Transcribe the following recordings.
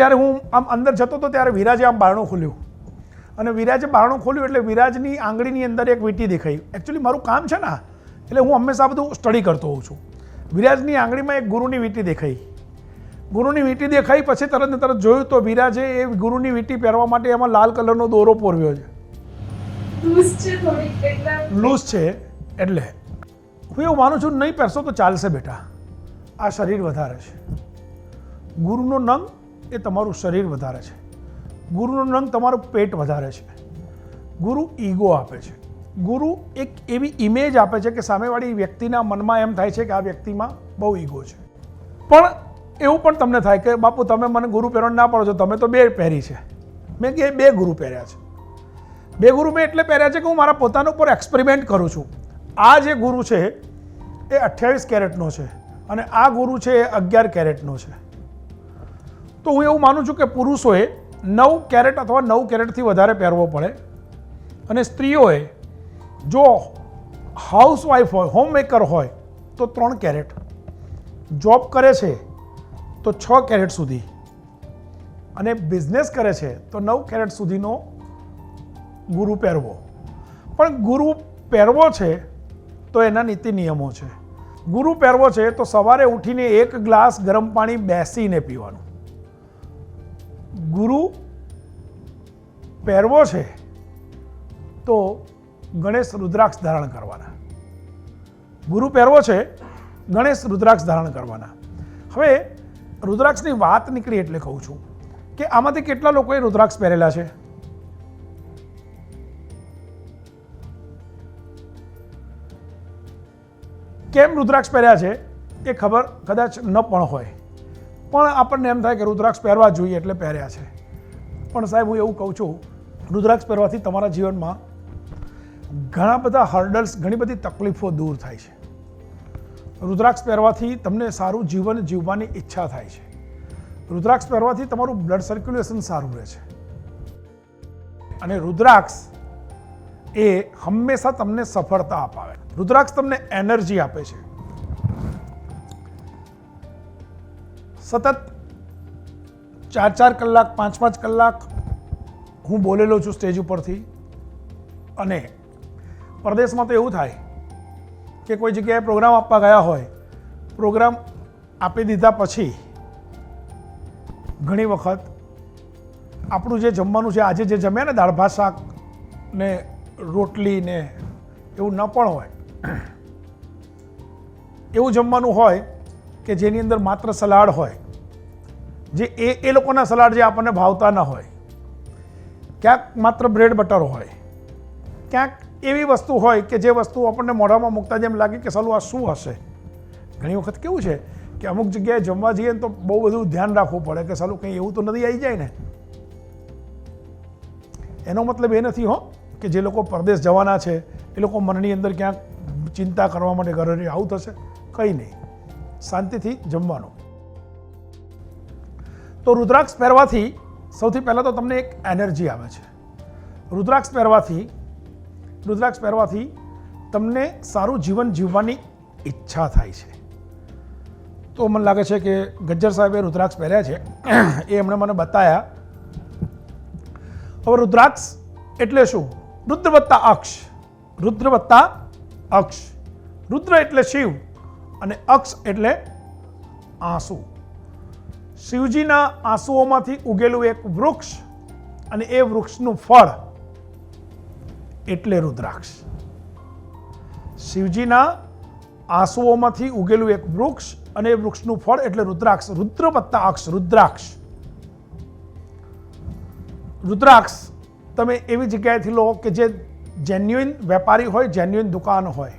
જ્યારે હું આમ અંદર જતો હતો ત્યારે વિરાજે આમ બારણું ખોલ્યું. અને વિરાજે બારણું ખોલ્યું એટલે વિરાજની આંગળીની અંદર એક વીંટી દેખાઈ. એકચ્યુઅલી મારું કામ છે ને એટલે હું હંમેશા બધું સ્ટડી કરતો હોઉં છું. વિરાજની આંગળીમાં એક ગુરુની વીંટી દેખાઈ. ગુરુની વીંટી દેખાઈ પછી તરત ને તરત જોયું તો વિરાજે એ ગુરુની વીંટી પહેરવા માટે એમાં લાલ કલરનો દોરો પોરવ્યો છે. લૂઝ છે એટલે. હું એવું માનું છું નહીં પહેરશો તો ચાલશે બેટા. આ શરીર વધારે છે. ગુરુનો નંગ એ તમારું શરીર વધારે છે. ગુરુનો રંગ તમારું પેટ વધારે છે. ગુરુ ઈગો આપે છે. ગુરુ એક એવી ઇમેજ આપે છે કે સામેવાળી વ્યક્તિના મનમાં એમ થાય છે કે આ વ્યક્તિમાં બહુ ઈગો છે. પણ એવું પણ તમને થાય કે બાપુ તમે મને ગુરુ પહેરવાનું ના પાડો છો, તમે તો બે પહેરી છે. મેં કે બે ગુરુ પહેર્યા છે. બે ગુરુ મેં એટલે પહેર્યા છે કે હું મારા પોતાના ઉપર એક્સપેરિમેન્ટ કરું છું. આ જે ગુરુ છે, એ અઠ્યાવીસ કેરેટનો છે અને આ ગુરુ છે, એ અગિયાર કેરેટનો છે. તો હું એવું માનું છું કે પુરુષોએ નવ કેરેટ અથવા નવ કેરેટથી વધારે પહેરવો પડે. અને સ્ત્રીઓએ જો હાઉસવાઈફ હોય હોમમેકર હોય, તો ત્રણ કેરેટ. જોબ કરે છે, તો છ કેરેટ સુધી. અને બિઝનેસ કરે છે, તો નવ કેરેટ સુધીનો ગુરુ પહેરવો. પણ ગુરુ પહેરવો છે, તો એના નીતિ નિયમો છે. ગુરુ પહેરવો છે, તો સવારે ઉઠીને એક ગ્લાસ ગરમ પાણી બેસીને પીવાનું. ગુરુ પહેરવો છે, તો ગણેશ રુદ્રાક્ષ ધારણ કરવાના. ગુરુ પહેરવો છે, ગણેશ રુદ્રાક્ષ ધારણ કરવાના. હવે રુદ્રાક્ષની વાત નીકળી એટલે કહું છું કે આમાંથી કેટલા લોકોએ રુદ્રાક્ષ પહેરેલા છે? કેમ રુદ્રાક્ષ પહેર્યા છે એ ખબર કદાચ ન પણ હોય. પણ આપણને એમ થાય કે રુદ્રાક્ષ પહેરવા જોઈએ એટલે પહેર્યા છે. પણ સાહેબ, હું એવું કહું છું, રુદ્રાક્ષ પહેરવાથી તમારા જીવનમાં ઘણા બધા હર્ડલ્સ ઘણી બધી તકલીફો દૂર થાય છે. રુદ્રાક્ષ પહેરવાથી તમને સારું જીવન જીવવાની ઈચ્છા થાય છે. રુદ્રાક્ષ પહેરવાથી તમારું બ્લડ સર્ક્યુલેશન સારું રહે છે. અને રુદ્રાક્ષ એ હંમેશા તમને સફળતા અપાવે. રુદ્રાક્ષ તમને એનર્જી આપે છે. સતત ચાર ચાર કલાક, પાંચ પાંચ કલાક હું બોલેલો છું સ્ટેજ ઉપરથી. અને પરદેશમાં તો એવું થાય કે કોઈ જગ્યાએ પ્રોગ્રામ આપવા ગયા હોય, પ્રોગ્રામ આપી દીધા પછી ઘણી વખત આપણું જે જમવાનું છે, આજે જે જમ્યા ને દાળ, ભાત, શાક ને રોટલી ને એવું ન પણ હોય, એવું જમવાનું હોય કે જેની અંદર માત્ર સલાડ હોય, જે એ એ લોકોના સલાડ જે આપણને ભાવતા ન હોય, ક્યાંક માત્ર બ્રેડ બટર હોય, ક્યાંક એવી વસ્તુ હોય કે જે વસ્તુ આપણને મોઢામાં મૂકતા જેમ લાગે કે સાલું આ શું હશે? ઘણી વખત કેવું છે કે અમુક જગ્યાએ જમવા જઈએ ને તો બહુ બધું ધ્યાન રાખવું પડે કે સાલું કંઈ એવું તો નથી આવી જાય ને. એનો મતલબ એ નથી હો કે જે લોકો પરદેશ જવાના છે, એ લોકો મનની અંદર ક્યાંક ચિંતા કરવા માટે ઘરે આવું થશે, કંઈ નહીં. શાંતિથી જમવાનું. તો રુદ્રાક્ષ પહેરવાથી સૌથી પહેલાં તો તમને એક એનર્જી આવે છે. રુદ્રાક્ષ પહેરવાથી રુદ્રાક્ષ પહેરવાથી તમને સારું જીવન જીવવાની ઈચ્છા થાય છે. તો મને લાગે છે કે ગજ્જર સાહેબે રુદ્રાક્ષ પહેર્યા છે. એ એમણે મને બતાવ્યા હવે રુદ્રાક્ષ એટલે શું? રુદ્ર વત્તા અક્ષ. રુદ્ર વત્તા અક્ષ. રુદ્ર એટલે શિવ. અને અક્ષ એટલે આંસુ. શિવજીના આંસુઓમાંથી ઉગેલું એક વૃક્ષ અને એ વૃક્ષનું ફળ એટલે રુદ્રાક્ષ. શિવજીના આંસુઓમાંથી ઉગેલું એક વૃક્ષ અને એ વૃક્ષનું ફળ એટલે રુદ્રાક્ષ. રુદ્ર વત્તા અક્ષ, રુદ્રાક્ષ. રુદ્રાક્ષ, તમે એવી જગ્યાએથી લો કે જે જેન્યુઇન વેપારી હોય જેન્યુઇન દુકાન હોય.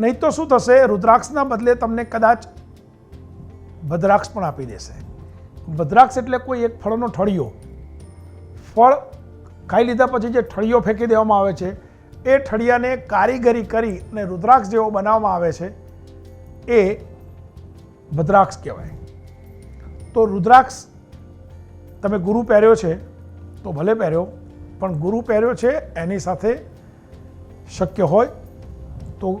નહીં તો શું થશે? રુદ્રાક્ષના બદલે તમને કદાચ ભદ્રાક્ષ પણ આપી દેશે. ભદ્રાક્ષ એટલે કોઈ એક ફળનો ઠળિયો. ફળ ખાઈ લીધા પછી જે ઠળિયો ફેંકી દેવામાં આવે છે, એ ઠળિયાને કારીગરી કરી અને રુદ્રાક્ષ જેવો બનાવવામાં આવે છે, એ ભદ્રાક્ષ કહેવાય. તો રુદ્રાક્ષ તમે ગુરુ પહેર્યો છે, તો ભલે પહેર્યો, પણ ગુરુ પહેર્યો છે, એની સાથે શક્ય હોય તો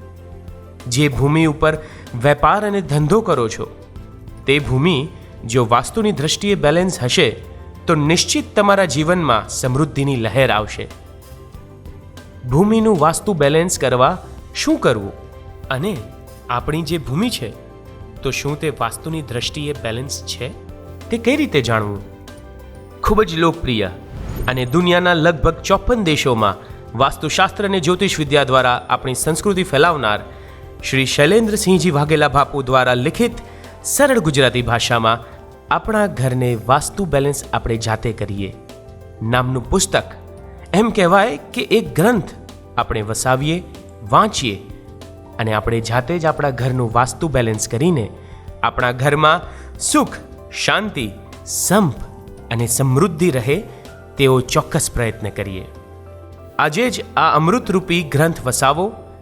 જે ભૂમિ ઉપર વેપાર અને ધંધો કરો છો, તે ભૂમિ જો વાસ્તુની દ્રષ્ટિએ બેલેન્સ હશે, તો નિશ્ચિત તમારા જીવનમાં સમૃદ્ધિની લહેર આવશે. ભૂમિનું વાસ્તુ બેલેન્સ કરવા શું કરવું અને આપણી જે ભૂમિ છે, તો શું તે વાસ્તુની દ્રષ્ટિએ બેલેન્સ છે? તે કઈ રીતે જાણવું? ખૂબ જ લોકપ્રિય અને દુનિયાના લગભગ ચોપન દેશોમાં વાસ્તુશાસ્ત્ર અને જ્યોતિષ વિદ્યા દ્વારા આપણી સંસ્કૃતિ ફેલાવનાર શ્રી શૈલેન્દ્રસિંહજી વાઘેલા બાપુ દ્વારા લિખિત સરળ ગુજરાતી ભાષામાં આપણા ઘરને વાસ્તુ બેલેન્સ આપણે જાતે કરીએ. નામનું પુસ્તક એમ કહેવાય કે એક ગ્રંથ આપણે વસાવીએ, વાંચીએ અને આપણે જાતે જ આપણા ઘરનું વાસ્તુ બેલેન્સ કરીને આપણા ઘરમાં સુખ, શાંતિ, સંપ અને સમૃદ્ધિ રહે તેવો ચોક્કસ પ્રયત્ન કરીએ. આજે જ આ અમૃતરૂપી ગ્રંથ વસાવો